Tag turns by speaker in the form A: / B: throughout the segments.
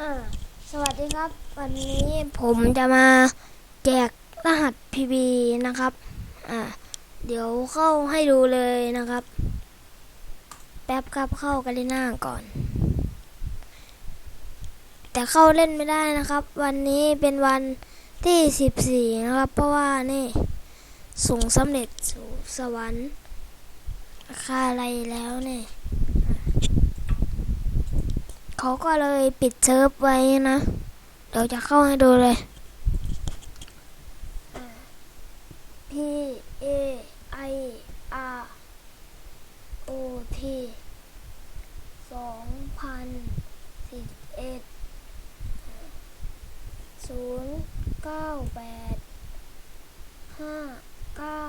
A: อ่าสวัสดีครับ วันนี้ผมจะมาแจกรหัส PB นะครับ อ่า เดี๋ยวเข้าให้ดูเลยนะครับ แป๊บครับเข้ากาลิน่าก่อน แต่เข้าเล่นไม่ได้นะครับ วันนี้เป็นวันที่ 14 นะครับ เพราะว่านี่ส่งสำเร็จสู่สวรรค์ค่าอะไรแล้วเนี่ย เขาก็เลยปิดเซิร์ฟไว้นะ เดี๋ยวจะเข้าให้ดูเลย P A I R O T สองพันสิบเอ็ดศูนย์เก้าแปดห้าเก้า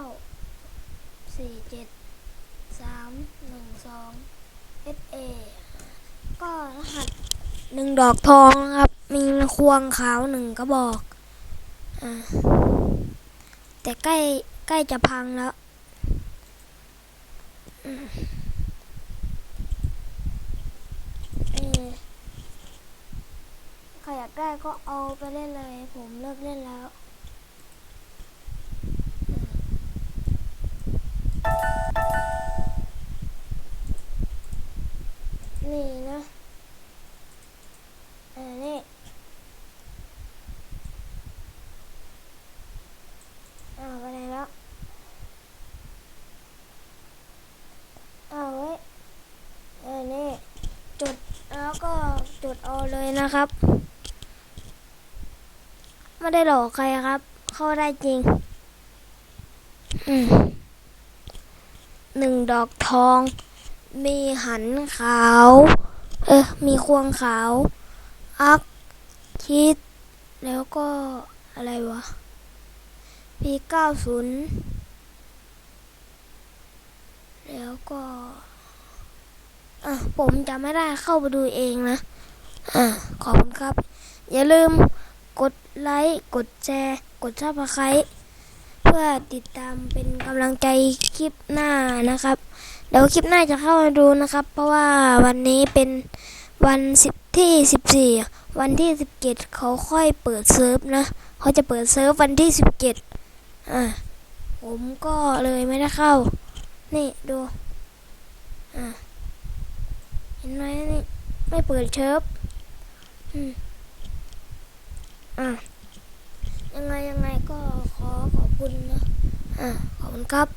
A: สี่เจ็ดสามหนึ่งสอง S A ก็รหัสหนึ่งดอกทองนะครับ มีควงขาวหนึ่งกระบอกอแต่ใกล้ใกล้จะพังแล้วใครอยากได้ก็เอาไปเล่นเลย ผมเลิกเล่นแล้ว นี่นะอ่านี่อ้าไปไหนแล้วเอาวเว้ออนี่จุดแล้วก็จุดเอาเลยนะครับ ไม่ได้หลอกใครครับ เข้าได้จริง อืมหนึ่งดอกทอง มีหันขาว เออมีควงขาว อักคิด แล้วก็อะไรวะปีเก้าศูนย์แล้วก็อะผมจะไม่ได้เข้าไปดูเองนะ อะขอบคุณครับ อย่าลืมกดไลค์ กดแชร์ กดซับสไครต์เพื่อติดตามเป็นกำลังใจคลิปหน้านะครับ เดี๋ยวคลิปหน้าจะเข้ามาดูนะครับ เพราะว่าวันนี้เป็นวันสิบที่สิบสี่วันที่สิบเจ็ดเขาค่อยเปิดเซิร์ฟนะเขาจะเปิดเซิร์ฟวันที่สิบเจ็ดอะผมก็เลยไม่ได้เข้า นี่ดูอะเห็นไหมนี่ไม่เปิดเซิร์ฟอืมอะยังไงยังไงก็ขอขอบคุณนะอะขอบคุณครับ